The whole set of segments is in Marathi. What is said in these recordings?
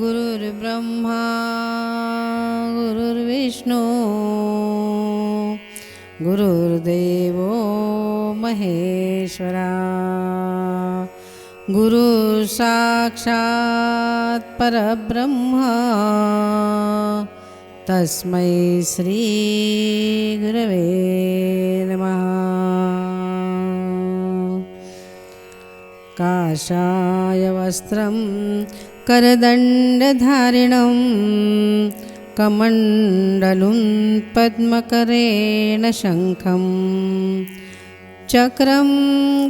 गुरुर्ब्रह्मा गुरुर्विष्णु गुरुर्देवो महेश्वरा गुरुसाक्षात् गुरुसाक्षात्परब्रह्मा तस्मै श्रीगुरवे नमः। काषाय वस्त्रम् करदण्डधारिणं कमण्डलुं पद्मकरेण शङ्खं चक्रं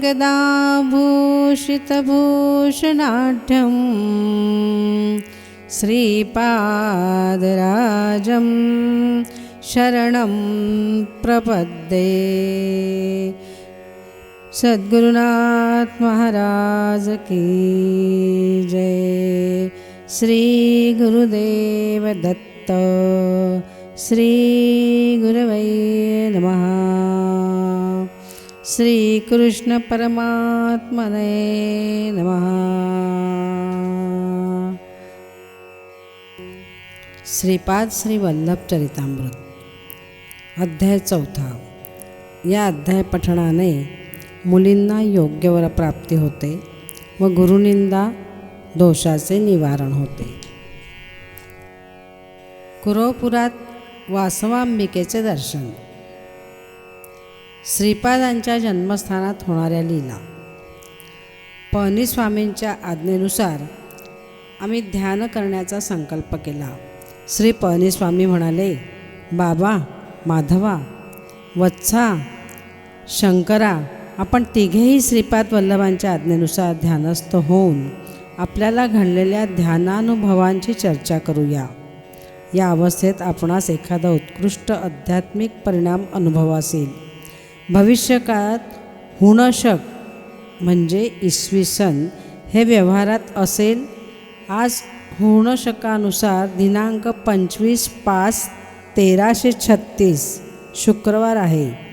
गदाभूषितभूषणाढ्यं श्रीपादराजं शरणं प्रपद्ये सद्गुरुनाथ महाराज की जय। श्री गुरुदेव दत्त। श्री गुरवै नमः। श्री कृष्ण परमात्मने नमः। श्रीपाद श्री वल्लभ चरितामृत अध्याय चौथा। या अध्याय पठणाने मुलींना योग्य वर प्राप्ती होते व गुरुनिंदा दोषाचे निवारण होते. कुरोपुरात वासवांबिकेचे दर्शन. श्रीपादांच्या जन्मस्थानात होणाऱ्या लीला. पळणीस्वामींच्या आज्ञेनुसार आम्ही ध्यान करण्याचा संकल्प केला. श्री पळणीस्वामी म्हणाले बाबा माधवा वत्सा शंकरा आपण तिघेही श्रीपाद वल्लभांच्या आज्ञेनुसार ध्यानस्थ होऊन आपल्याला घडलेल्या ध्यानानुभवांची चर्चा करूया. या अवस्थेत आपणास एखादा उत्कृष्ट आध्यात्मिक परिणाम अनुभवास येईल भविष्यकाळात हुणशक म्हणजे इसवी सन हे व्यवहारात असेल. आज हुणशकानुसार दिनांक पंचवीस पाच तेराशे छत्तीस शुक्रवार आहे.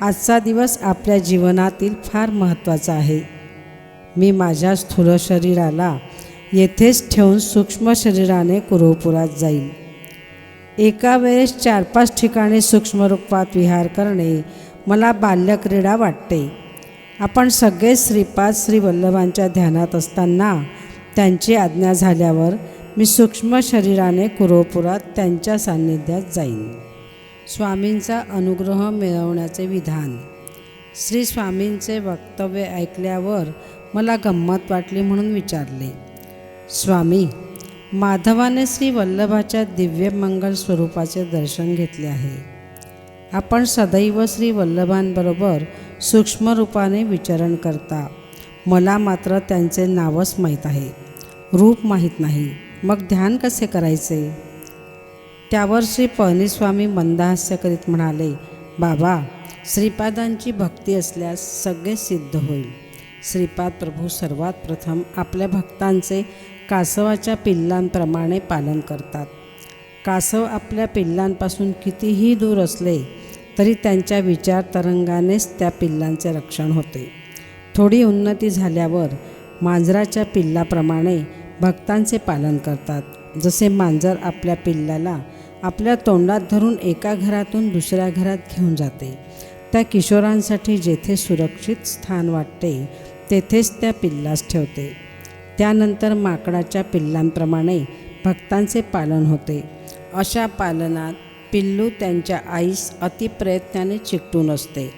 आजचा दिवस आपल्या जीवनातील फार महत्त्वाचा आहे. मी माझ्या स्थूल शरीराला येथेच ठेवून सूक्ष्म शरीराने कुरुपुरात जाईल एका वेळेस चार पाच ठिकाणी सूक्ष्मरूपात विहार करणे मला बाल्यक्रीडा वाटते. आपण सगळे श्रीपाद श्री वल्लभांच्या ध्यानात असताना त्यांची आज्ञा झाल्यावर मी सूक्ष्म शरीराने कुरोपुरात त्यांच्या सान्निध्यात जाईन. स्वामींचा अनुग्रह मिळवण्याचे विधान. श्री स्वामींचे वक्तव्य ऐकल्यावर मला गंमत वाटली म्हणून विचारले. स्वामी माधवाने श्री वल्लभाच्या दिव्यमंगल स्वरूपाचे दर्शन घेतले आहे. आपण सदैव श्री वल्लभांबरोबर सूक्ष्म रूपाने विचरण करता. मला मात्र त्यांचे नावच माहीत आहे. रूप माहीत नाही. मग ध्यान कसे करायचे? त्यावर श्री पळणीस्वामी मंदहास्य करीत म्हणाले बाबा श्रीपादांची भक्ती असल्यास सगळे सिद्ध होईल. श्रीपाद प्रभू सर्वात प्रथम आपल्या भक्तांचे कासवाच्या पिल्लांप्रमाणे पालन करतात. कासव आपल्या पिल्लांपासून कितीही दूर असले तरी त्यांच्या विचार तरंगानेच त्या पिल्लांचे रक्षण होते. थोडी उन्नती झाल्यावर मांजराच्या पिल्लाप्रमाणे भक्तांचे पालन करतात. जसे मांजर आपल्या पिल्लाला आपल्या तोंडात धरून एका घरातून दुसऱ्या घरात घेऊन जाते. त्या किशोरांसाठी जेथे सुरक्षित स्थान वाटते तेथेच त्या पिल्लास ठेवते. त्यानंतर माकडाच्या पिल्लांप्रमाणे भक्तांचे पालन होते. अशा पालनात पिल्लू त्यांच्या आईस अतिप्रयत्नाने चिकटून असते.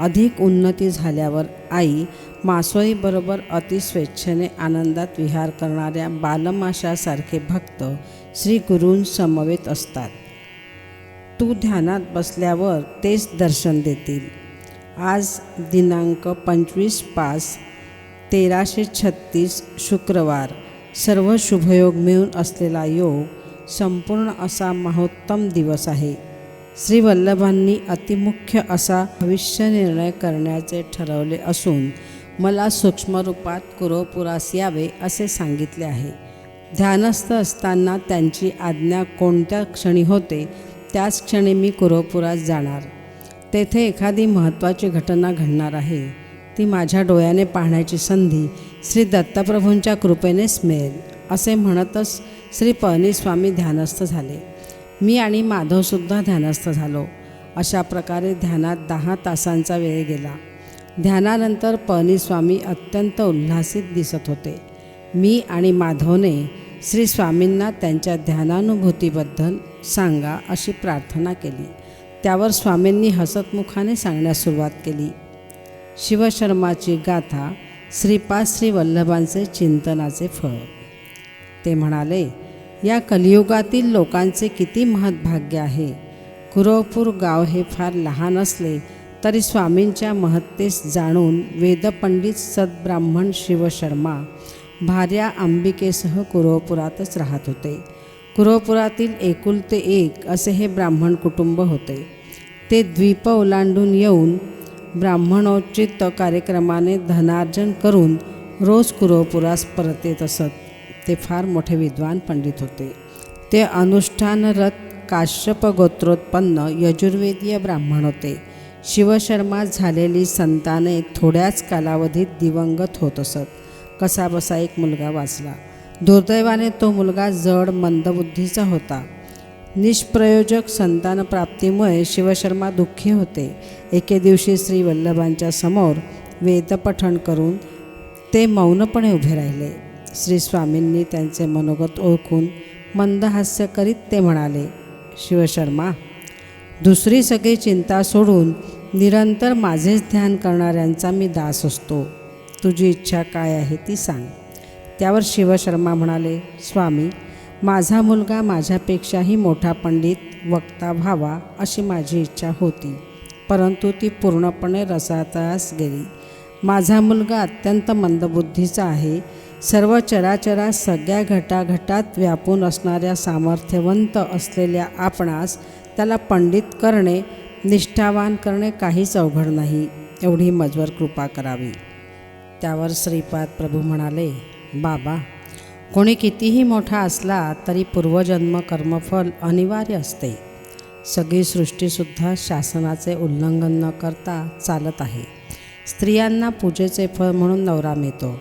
अधिक उन्नती झाल्यावर आई मासोईबरोबर अतिस्वेच्छेने आनंदात विहार करणाऱ्या बालमाशासारखे भक्त श्री गुरूंसमवेत असतात. तू ध्यानात बसल्यावर तेच दर्शन देतील. आज दिनांक पंचवीस पाच तेराशे छत्तीस शुक्रवार. सर्व शुभयोग मिळून असलेला योग संपूर्ण असा महोत्तम दिवस आहे. श्री वल्लभांनी अतिमुख्य असा भविष्य निर्णय करण्याचे ठरवले असून मला सूक्ष्मरूपात कुरोपुरास यावे असे सांगितले आहे. ध्यानस्थ असताना त्यांची आज्ञा कोणत्या क्षणी होते त्याच क्षणी मी कुरोपुरात जाणार. तेथे एखादी महत्त्वाची घटना घडणार आहे. ती माझ्या डोळ्याने पाहण्याची संधी श्री दत्तप्रभूंच्या कृपेनेच मिळेल असे म्हणतच श्री पळणीस्वामी ध्यानस्थ झाले. मी आणि माधवसुद्धा ध्यानस्थ झालो. अशा प्रकारे ध्यानात दहा तासांचा वेळ गेला. ध्यानानंतर पळणीस्वामी अत्यंत उल्हासित दिसत होते. मी आणि माधवने श्री स्वामींना त्यांच्या ध्यानानुभूतीबद्दल सांगा अशी प्रार्थना केली. त्यावर स्वामींनी हसतमुखाने सांगण्यास सुरुवात केली. शिवशर्माची गाथा श्रीपाद श्री वल्लभांचे चिंतनाचे फळ. ते म्हणाले या कलियुगातील लोकांचे किती महत्भाग्य आहे. कुरवपूर गाव हे फार लहान असले तरी स्वामींच्या महत्तेस जाणून वेदपंडित सद्ब्राह्मण शिवशर्मा भार्या अंबिकेसह कुरवपुरातच राहत होते. कुरवपुरातील एकुलते एक असे हे ब्राह्मण कुटुंब होते. ते द्वीप ओलांडून येऊन ब्राह्मणोचित कार्यक्रमाने धनार्जन करून रोज कुरवपुरास परत येत असत. ते फार मोठे विद्वान पंडित होते. ते अनुष्ठानरत काश्यप गोत्रोत्पन्न यजुर्वेदीय ब्राह्मण होते. शिवशर्मा झालेली संताने थोड्याच कालावधीत दिवंगत होत असत. कसाबसा एक मुलगा वाचला. दुर्दैवाने तो मुलगा जड मंदबुद्धीचा होता. निष्प्रयोजक संतानप्राप्तीमुळे शिवशर्मा दुःखी होते. एके दिवशी श्री वल्लभांच्या समोर वेदपठण करून ते मौनपणे उभे राहिले. श्री स्वामींनी त्यांचे मनोगत ओळखून मंदहास्य करीत ते म्हणाले शिवशर्मा दुसरी सगळी चिंता सोडून निरंतर माझेच ध्यान करणाऱ्यांचा मी दास असतो. तुझी इच्छा काय आहे ती सांग. त्यावर शिवशर्मा म्हणाले स्वामी माझा मुलगा माझ्यापेक्षाही मोठा पंडित वक्ता व्हावा अशी माझी इच्छा होती. परंतु ती पूर्णपणे रसातळास गेली. माझा मुलगा अत्यंत मंदबुद्धीचा आहे. सर्व चराचरा सगळ्या घटाघटात व्यापून असणाऱ्या सामर्थ्यवंत असलेल्या आपणास त्याला पंडित करणे निष्ठावान करणे काहीच अवघड नाही. एवढी मजवर कृपा करावी. त्यावर श्रीपाद प्रभू म्हणाले बाबा कोणी कितीही मोठा असला तरी पूर्वजन्म कर्मफल अनिवार्य असते. सगळी सृष्टीसुद्धा शासनाचे उल्लंघन न करता चालत आहे. स्त्रियांना पूजेचे फळ म्हणून नवरा मिळतो.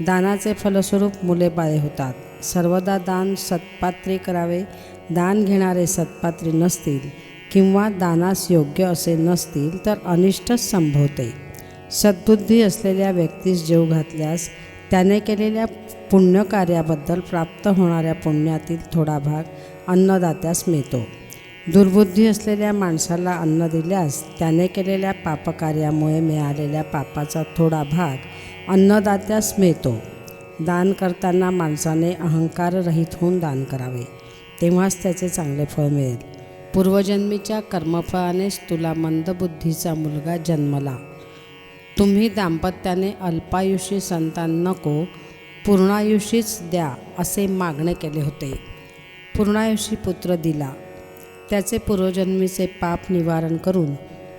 दानाचे फलस्वरूप मुले बाळे होतात. सर्वदा दान सत्पात्री करावे. दान घेणारे सत्पात्री नसतील किंवा दानास योग्य असे नसतील तर अनिष्टच संभवते. सद्बुद्धी असलेल्या व्यक्तीस जीव घातल्यास त्याने केलेल्या पुण्यकार्याबद्दल प्राप्त होणाऱ्या पुण्यातील थोडा भाग अन्नदात्यास मिळतो. दुर्बुद्धी असलेल्या माणसाला अन्न दिल्यास त्याने केलेल्या पापकार्यामुळे मिळालेल्या पापाचा थोडा भाग अन्नदात्यास मिळतो. दान करताना माणसाने अहंकाररहित होऊन दान करावे. तेव्हाच त्याचे चांगले फळ मिळेल. पूर्वजन्मीच्या कर्मफळानेच तुला मंदबुद्धीचा मुलगा जन्मला. तुम्ही दाम्पत्याने अल्पायुषी संतान नको पूर्णायुषीच द्या असे मागणे केले होते. पूर्णायुषी पुत्र दिला. त्याचे पूर्वजन्मीचे पाप निवारण करून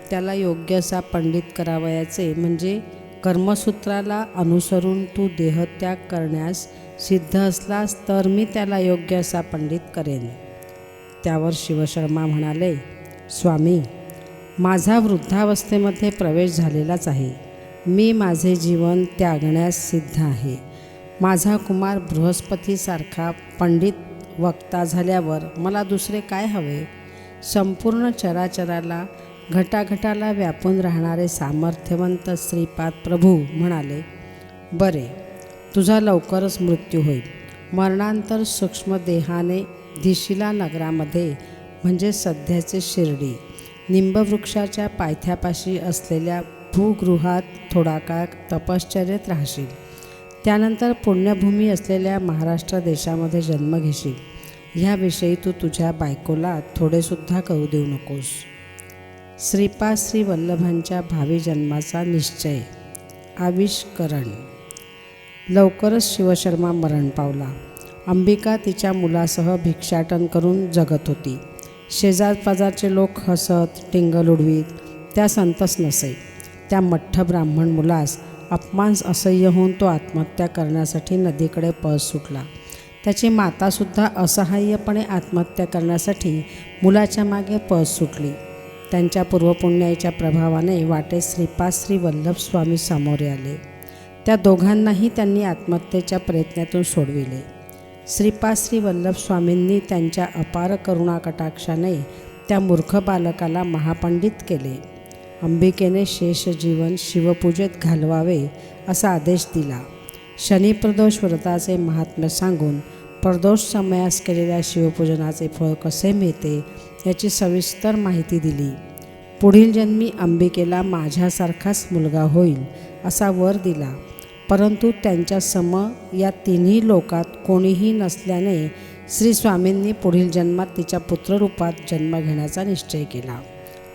त्याला योग्य असा पंडित करावयाचे म्हणजे कर्मसूत्राला अनुसरून तू देहत्याग करण्यास सिद्ध असलास तर मी त्याला योग्य असा पंडित करेन. त्यावर शिवशर्मा म्हणाले स्वामी माझा वृद्धावस्थेमध्ये प्रवेश झालेलाच आहे. मी माझे जीवन त्यागण्यास सिद्ध आहे. माझा कुमार बृहस्पतीसारखा पंडित वक्ता झाल्यावर मला दुसरे काय हवे? संपूर्ण चराचराला घटाघटाला व्यापून राहणारे सामर्थ्यवंत श्रीपाद प्रभू म्हणाले बरे तुझा लवकरच मृत्यू होईल. मरणांतर सूक्ष्म देहाने धिशिला नगरामध्ये म्हणजे सध्याचे शिर्डी निंबवृक्षाच्या पायथ्यापाशी असलेल्या भूगृहात थोडा काळ तपश्चर्येत राहशील. त्यानंतर पुण्यभूमी असलेल्या महाराष्ट्र देशामध्ये जन्म घेशील. ह्याविषयी तू तुझ्या बायकोला थोडेसुद्धा कळू देऊ नकोस. श्रीपाद श्री वल्लभांच्या भावी जन्माचा निश्चय. आविष्करण. लवकरच शिवशर्मा मरण पावला. अंबिका तिच्या मुलासह भिक्षाटन करून जगत होती. शेजारपाजारचे लोक हसत टिंगल उडवीत त्या संतच नसे. त्या मठ्ठ ब्राह्मण मुलास अपमानस असह्य होऊन तो आत्महत्या करण्यासाठी नदीकडे पळ सुटला. त्याची मातासुद्धा असहाय्यपणे आत्महत्या करण्यासाठी मुलाच्या मागे पळ सुटली. त्यांच्या पूर्वपुण्याच्या प्रभावाने वाटे श्रीपाद श्री वल्लभ स्वामी सामोरे आले. त्या दोघांनाही त्यांनी आत्महत्येच्या प्रयत्नातून सोडविले. श्रीपाश्री वल्लभ स्वामींनी त्यांच्या अपार करुणाकटाक्षाने त्या मूर्ख बालकाला महापंडित केले. अंबिकेने शेष जीवन शिवपूजेत घालवावे असा आदेश दिला. शनिप्रदोष व्रताचे महात्म्य सांगून प्रदोष समयास केलेल्या शिवपूजनाचे फळ कसे मिळते याची सविस्तर माहिती दिली. पुढील जन्मी अंबिकेला माझ्यासारखाच मुलगा होईल असा वर दिला. परंतु त्यांच्या सम या तिन्ही लोकात कोणीही नसल्याने श्री स्वामींनी पुढील जन्मात तिच्या पुत्ररूपात जन्म घेण्याचा निश्चय केला.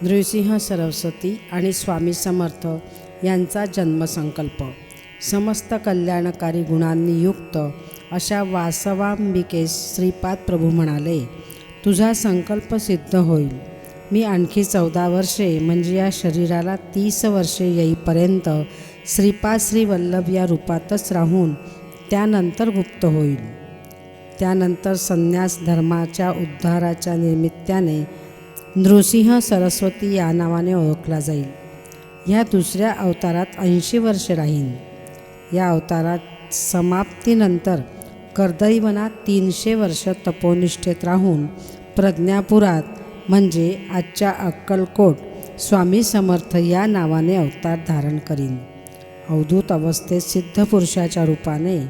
नृसिंह सरस्वती आणि स्वामी समर्थ यांचा जन्मसंकल्प. समस्त कल्याणकारी गुणांनी युक्त अशा वासवांबिकेस श्रीपाद प्रभू म्हणाले तुझा संकल्प सिद्ध होईल. मी आणखी चौदा वर्षे म्हणजे या शरीराला तीस वर्षे येईपर्यंत श्रीपाद श्री वल्लभ या रूपातच राहून त्यानंतर गुप्त होईल. त्यानंतर संन्यास धर्माच्या उद्धाराच्या निमित्ताने नृसिंह सरस्वती या नावाने ओळखला जाईल. ह्या दुसऱ्या अवतारात ऐंशी वर्षे राहीन. या अवतारात समाप्तीनंतर कर्दैवनात तीनशे वर्ष तपोनिष्ठेत राहून प्रज्ञापुरात म्हणजे आजच्या अक्कलकोट स्वामी समर्थ या नावाने अवतार धारण करीन. अवधूत अवस्थेत सिद्ध पुरुषाच्या रूपाने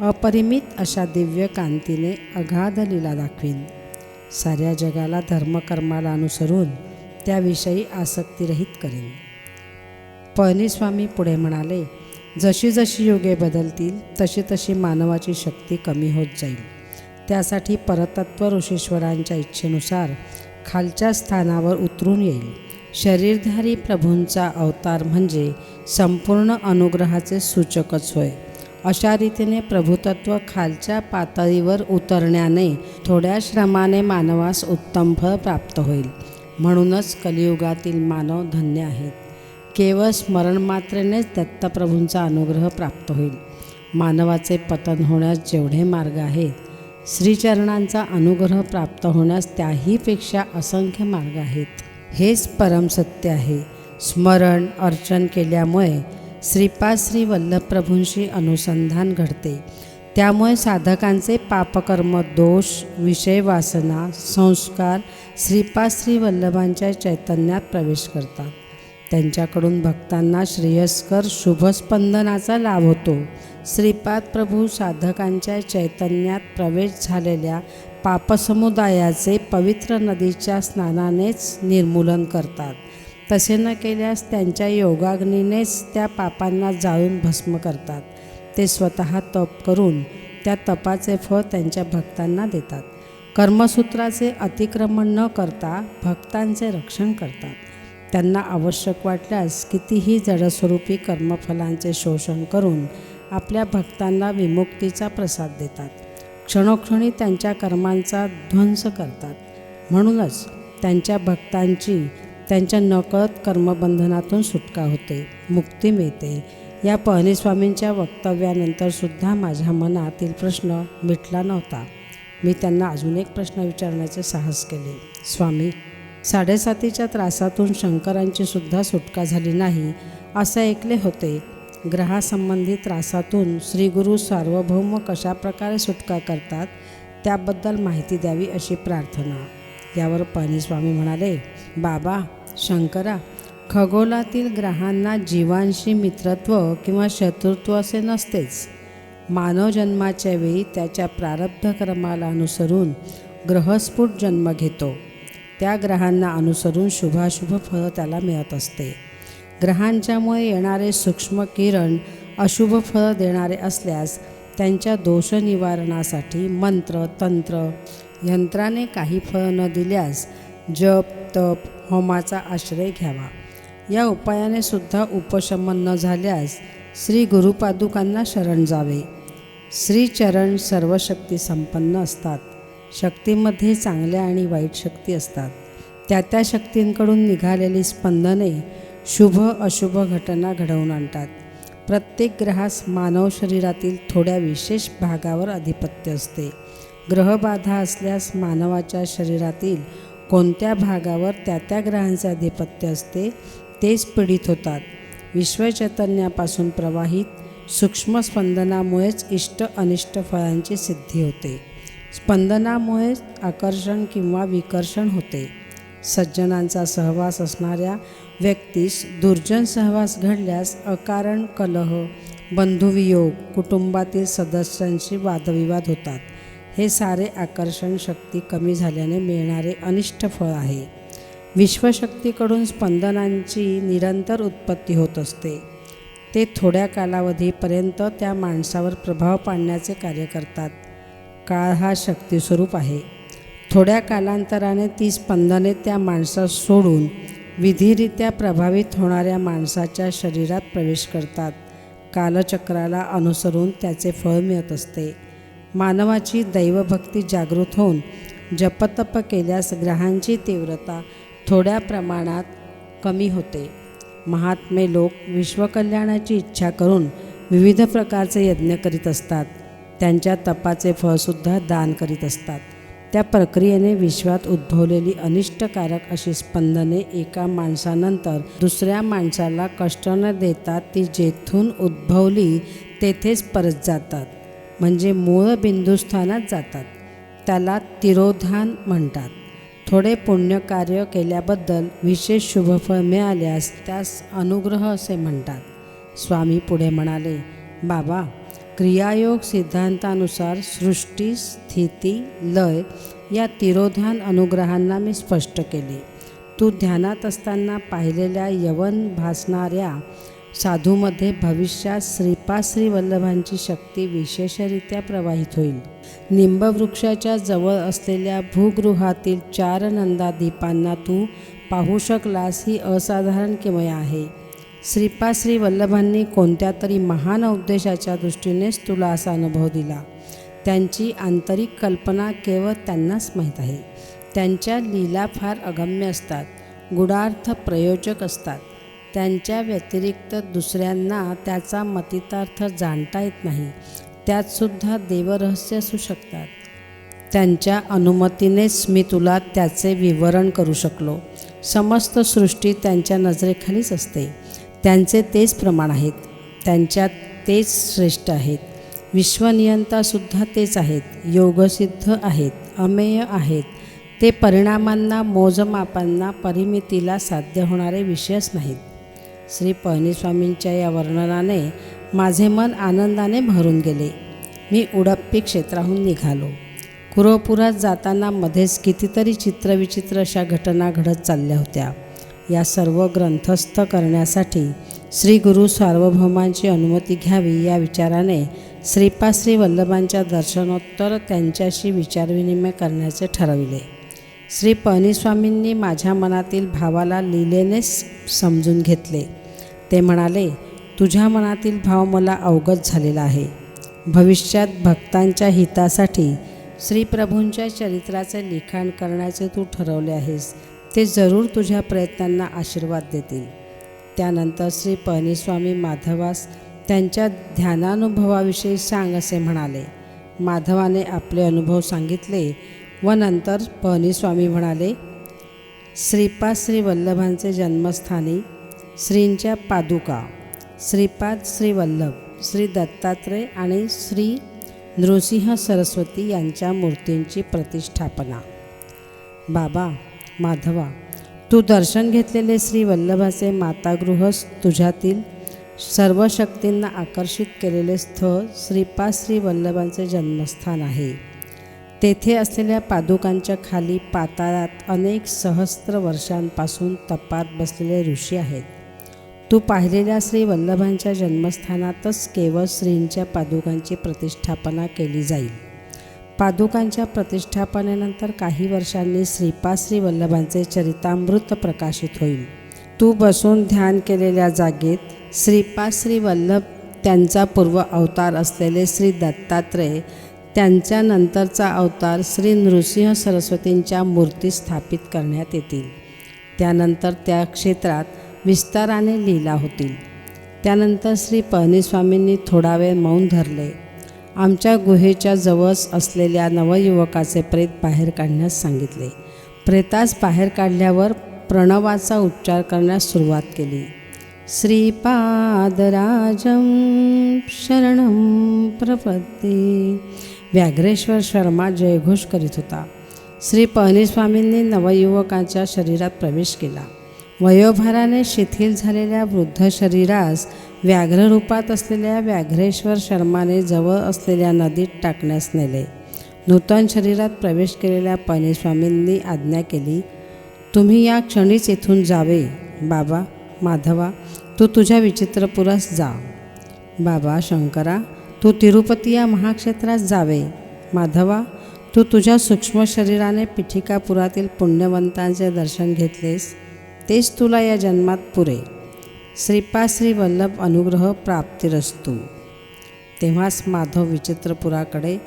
अपरिमित अशा दिव्य कांतीने अगाध लीला दाखवीन. साऱ्या जगाला धर्मकर्माला अनुसरून त्याविषयी आसक्तीरहित करीन. पळणीस्वामी पुढे म्हणाले जशी जशी युगे बदलतील तशी तशी मानवाची शक्ती कमी होत जाईल. त्यासाठी परतत्व ऋषीश्वरांच्या इच्छेनुसार खालच्या स्थानावर उतरून येईल. शरीरधारी प्रभूंचा अवतार म्हणजे संपूर्ण अनुग्रहाचे सूचकच होय. अशा रीतीने प्रभुतत्व खालच्या पातळीवर उतरण्याने थोड्या श्रमाने मानवास उत्तम फळ प्राप्त होईल. म्हणूनच कलियुगातील मानव धन्य आहेत. केवळ स्मरणमात्रेनेच दत्तप्रभूंचा अनुग्रह प्राप्त होईल. मानवाचे पतन होण्यास जेवढे मार्ग आहेत श्रीचरणांचा अनुग्रह प्राप्त होण्यास त्याहीपेक्षा असंख्य मार्ग आहेत. हेच परमसत्य आहे. स्मरण अर्चन केल्यामुळे श्रीपाद श्री वल्लभप्रभूंशी अनुसंधान घडते. त्यामुळे साधकांचे पापकर्म दोष विषय वासना संस्कार श्रीपाद श्री वल्लभांच्या चैतन्यात प्रवेश करतात. त्यांच्याकडून भक्तांना श्रेयस्कर शुभस्पंदनाचा लाभ होतो. श्रीपाद प्रभू साधकांच्या चैतन्यात प्रवेश झालेल्या पापसमुदायाचे पवित्र नदीच्या स्नानानेच निर्मूलन करतात. तसे न केल्यास त्यांच्या योगाग्नीनेच त्या पापांना जाळून भस्म करतात. ते स्वतः तप करून त्या तपाचे फळ त्यांच्या भक्तांना देतात. कर्मसूत्राचे अतिक्रमण न करता भक्तांचे रक्षण करतात. त्यांना आवश्यक वाटल्यास कितीही जडस्वरूपी कर्मफलांचे शोषण करून आपल्या भक्तांना विमुक्तीचा प्रसाद देतात. क्षणोक्षणी त्यांच्या कर्मांचा ध्वंस करतात. म्हणूनच त्यांच्या भक्तांची त्यांच्या नकळत कर्मबंधनातून सुटका होते मुक्ती मिळते. या पहनीस्वामींच्या वक्तव्यानंतरसुद्धा माझ्या मनातील प्रश्न मिटला नव्हता. मी त्यांना अजून एक प्रश्न विचारण्याचे साहस केले. स्वामी साडेसातीच्या त्रासातून शंकरांची सुद्धा सुटका झाली नाही असं ऐकले होते. ग्रहासंबंधी त्रासातून श्रीगुरू सार्वभौम कशाप्रकारे सुटका करतात त्याबद्दल माहिती द्यावी अशी प्रार्थना. यावर पळणीस्वामी म्हणाले बाबा शंकरा खगोलातील ग्रहांना जीवांशी मित्रत्व किंवा शत्रुत्व असे नसतेच. मानव जन्माच्या वेळी त्याच्या प्रारब्ध क्रमाला अनुसरून ग्रहस्फुट जन्म घेतो. त्या ग्रहांना अनुसरून शुभाशुभ फळं त्याला मिळत असते. ग्रहांच्यामुळे येणारे सूक्ष्म किरण अशुभ फळं देणारे असल्यास त्यांच्या दोषनिवारणासाठी मंत्र तंत्र यंत्राने काही फळं न दिल्यास जप तप होमाचा आश्रय घ्यावा. या उपायाने सुद्धा उपशमन न झाल्यास श्री गुरुपादुकांना शरण जावे. श्रीचरण सर्वशक्ती संपन्न असतात. शक्तीमध्ये चांगल्या आणि वाईट शक्ती असतात. त्या त्या शक्तींकडून निघालेली स्पंदने शुभ अशुभ घटना घडवून आणतात. प्रत्येक ग्रहास मानव शरीरातील थोड्या विशेष भागावर अधिपत्य असते. ग्रहबाधा असल्यास मानवाच्या शरीरातील कोणत्या भागावर त्या त्या ग्रहांचे अधिपत्य असते तेच पीडित होतात. विश्वचैतन्यापासून प्रवाहित सूक्ष्म स्पंदनामुळेच इष्ट अनिष्ट फळांची सिद्धी होते. स्पंदनामुळेच आकर्षण किंवा विकर्षण होते. सज्जनांचा सहवास असणाऱ्या व्यक्तीस दुर्जन सहवास घडल्यास अकारण कलह बंधुवियोग कुटुंबातील सदस्यांशी वादविवाद होतात. हे सारे आकर्षण शक्ती कमी झाल्याने मिळणारे अनिष्ट फळ आहे. विश्वशक्तीकडून स्पंदनांची निरंतर उत्पत्ती होत असते. ते थोड्या कालावधीपर्यंत त्या माणसावर प्रभाव पाडण्याचे कार्य करतात. काळ हा शक्तीस्वरूप आहे. थोड्या कालांतराने ती स्पंदने त्या माणसास सोडून विधिरित्या प्रभावित होणाऱ्या माणसाच्या शरीरात प्रवेश करतात. कालचक्राला अनुसरून त्याचे फळ मिळत असते. मानवाची दैवभक्ती जागृत होऊन जपतप केल्यास ग्रहांची तीव्रता थोड्या प्रमाणात कमी होते. महात्मे लोक विश्वकल्याणाची इच्छा करून विविध प्रकारचे यज्ञ करीत असतात. त्यांच्या तपाचे फळसुद्धा दान करीत असतात. त्या प्रक्रियेने विश्वात उद्भवलेली अनिष्टकारक अशी स्पंदने एका माणसानंतर दुसऱ्या माणसाला कष्ट न देता ती जेथून उद्भवली तेथेच परत जातात. म्हणजे मूळ बिंदुस्थानात जातात. त्याला तिरोधान म्हणतात. थोडे पुण्यकार्य केल्याबद्दल विशेष शुभफळ मिळाल्यास त्यास अनुग्रह असे म्हणतात. स्वामी पुढे म्हणाले बाबा क्रियायोग सिद्धांतानुसार सृष्टी स्थिती लय या तिरोधान अनुग्रहांना मी स्पष्ट केले. तू ध्यानात असताना पाहिलेल्या यवन भासणाऱ्या साधूमध्ये भविष्यात श्रीपाश्री वल्लभांची शक्ती विशेषरित्या प्रवाहित होईल. निंबवृक्षाच्या जवळ असलेल्या भूगृहातील चार नंदा दीपांना तू पाहू शकलास ही असाधारण किमया आहे. श्रीपाश्री वल्लभांनी कोणत्या तरी महान उद्देशाच्या दृष्टीनेच तुला असा अनुभव दिला? त्यांची आंतरिक कल्पना केवळ त्यांनाच माहीत आहे. त्यांच्या लीला फार अगम्य असतात. गुडार्थ प्रयोजक असतात. त्यांच्या व्यतिरिक्त दुसऱ्यांना त्याचा मतितार्थ जाणता येत नाही. त्यातसुद्धा देवरहस्य असू शकतात. त्यांच्या अनुमतीनेच मी तुला त्याचे विवरण करू शकलो. समस्त सृष्टी त्यांच्या नजरेखालीच असते. त्यांचे तेच प्रमाण आहेत. त्यांच्यात तेच श्रेष्ठ आहेत. विश्वनियंतासुद्धा तेच आहेत. योगसिद्ध आहेत. अमेय आहेत. ते परिणामांना मोजमापांना परिमितीला साध्य होणारे विषयच नाहीत. श्री पळणीस्वामींच्या या वर्णनाने माझे मन आनंदाने भरून गेले. मी उडप्पी क्षेत्राहून निघालो. कुरोपुरात जाताना मध्येच कितीतरी चित्रविचित्र अशा घटना घडत चालल्या होत्या. या सर्व ग्रंथस्थ करण्यासाठी श्री गुरु सार्वभौमांची अनुमती घ्यावी या विचाराने श्रीपाश्री वल्लभांच्या दर्शनोत्तर त्यांच्याशी विचारविनिमय करण्याचे ठरविले. श्री पळणीस्वामींनी माझ्या मनातील भावाला लीलेनेच समजून घेतले. ते म्हणाले तुझ्या मनातील भाव मला अवगत झालेला आहे. भविष्यात भक्तांच्या हितासाठी श्रीप्रभूंच्या चरित्राचे लिखाण करण्याचे तू ठरवले आहेस. ते जरूर तुझ्या प्रयत्नांना आशीर्वाद देतील. त्यानंतर श्री पळणीस्वामी माधवास त्यांच्या ध्यानानुभवाविषयी सांग असे म्हणाले. माधवाने आपले अनुभव सांगितले व नंतर पळणीस्वामी म्हणाले श्रीपाद श्री वल्लभांचे जन्मस्थानी श्रींच्या पादुका. श्रीपाद श्रीवल्लभ श्री दत्तात्रय आणि श्री नृसिंह सरस्वती यांच्या मूर्तींची प्रतिष्ठापना. बाबा माधवा तू दर्शन घेतलेले श्री वल्लभाचे मातागृह तुझ्यातील सर्व शक्तींना आकर्षित केलेले स्थळ श्रीपाद श्री वल्लभांचे जन्मस्थान आहे. तेथे असलेल्या पादुकांच्या खाली पाताळात अनेक सहस्त्र वर्षांपासून तपात बसलेले ऋषी आहेत. तू पाहिलेल्या श्री वल्लभांच्या जन्मस्थानातच केवळ श्रींच्या पादुकांची प्रतिष्ठापना केली जाईल. पादुकांच्या प्रतिष्ठापनेनंतर काही वर्षांनी श्रीपाद श्री वल्लभांचे चरितामृत प्रकाशित होईल. तू बसून ध्यान केलेल्या जागेत श्रीपाद श्री वल्लभ त्यांचा पूर्व अवतार असलेले श्री दत्तात्रय त्यांच्या नंतरचा अवतार श्री नृसिंह सरस्वतींच्या मूर्ती स्थापित करण्यात येतील. त्यानंतर त्या क्षेत्रात विस्ताराने लीला होतील. त्यानंतर श्री पळणीस्वामींनी थोडा वेळ मौन धरले. आमच्या गुहेच्या जवळच असलेल्या नवयुवकाचे प्रेत बाहेर काढण्यास सांगितले. प्रेतास बाहेर काढल्यावर प्रणवाचा उच्चार करण्यास सुरुवात केली. श्रीपादराजं शरणं प्रपत्ते. व्याघ्रेश्वर शर्मा जयघोष करीत होता. श्री पळणीस्वामींनी नवयुवकाच्या शरीरात प्रवेश केला. वयोभाराने शिथिल झालेल्या वृद्ध शरीरास व्याघ्ररूपात असलेल्या व्याघ्रेश्वर शर्माने जवळ असलेल्या नदीत टाकण्यास नेले. नूतन शरीरात प्रवेश केलेल्या पळणीस्वामींनी आज्ञा केली तुम्ही या क्षणीच इथून जावे. बाबा माधवा तू तुझ्या विचित्रपुरास जा. बाबा शंकरा तू तिरुपती या महाक्षेत्रात जावे. माधवा तू तुझ्या सूक्ष्म शरीराने पिठिकापुरातील पुण्यवंतांचे दर्शन घेतलेस. तेच तुला या जन्मात पुरे. श्रीपा श्री वल्लभ अनुग्रह प्राप्तिरस्तू. तेव्हाच माधव विचित्रपुराकडे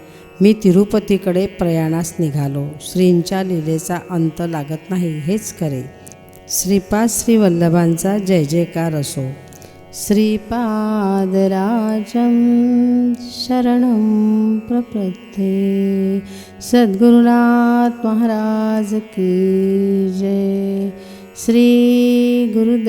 मी तिरुपतीकडे प्रयाणास निघालो. श्रींच्या लीलेचा अंत लागत नाही हेच करे श्रीपाद श्री वल्लभांचा जय जयकार असो. श्रीपादराजं शरणं प्रपद्ये. सद्गुरुनाथ महाराज की जय. श्रीगुरुदेवदत्त।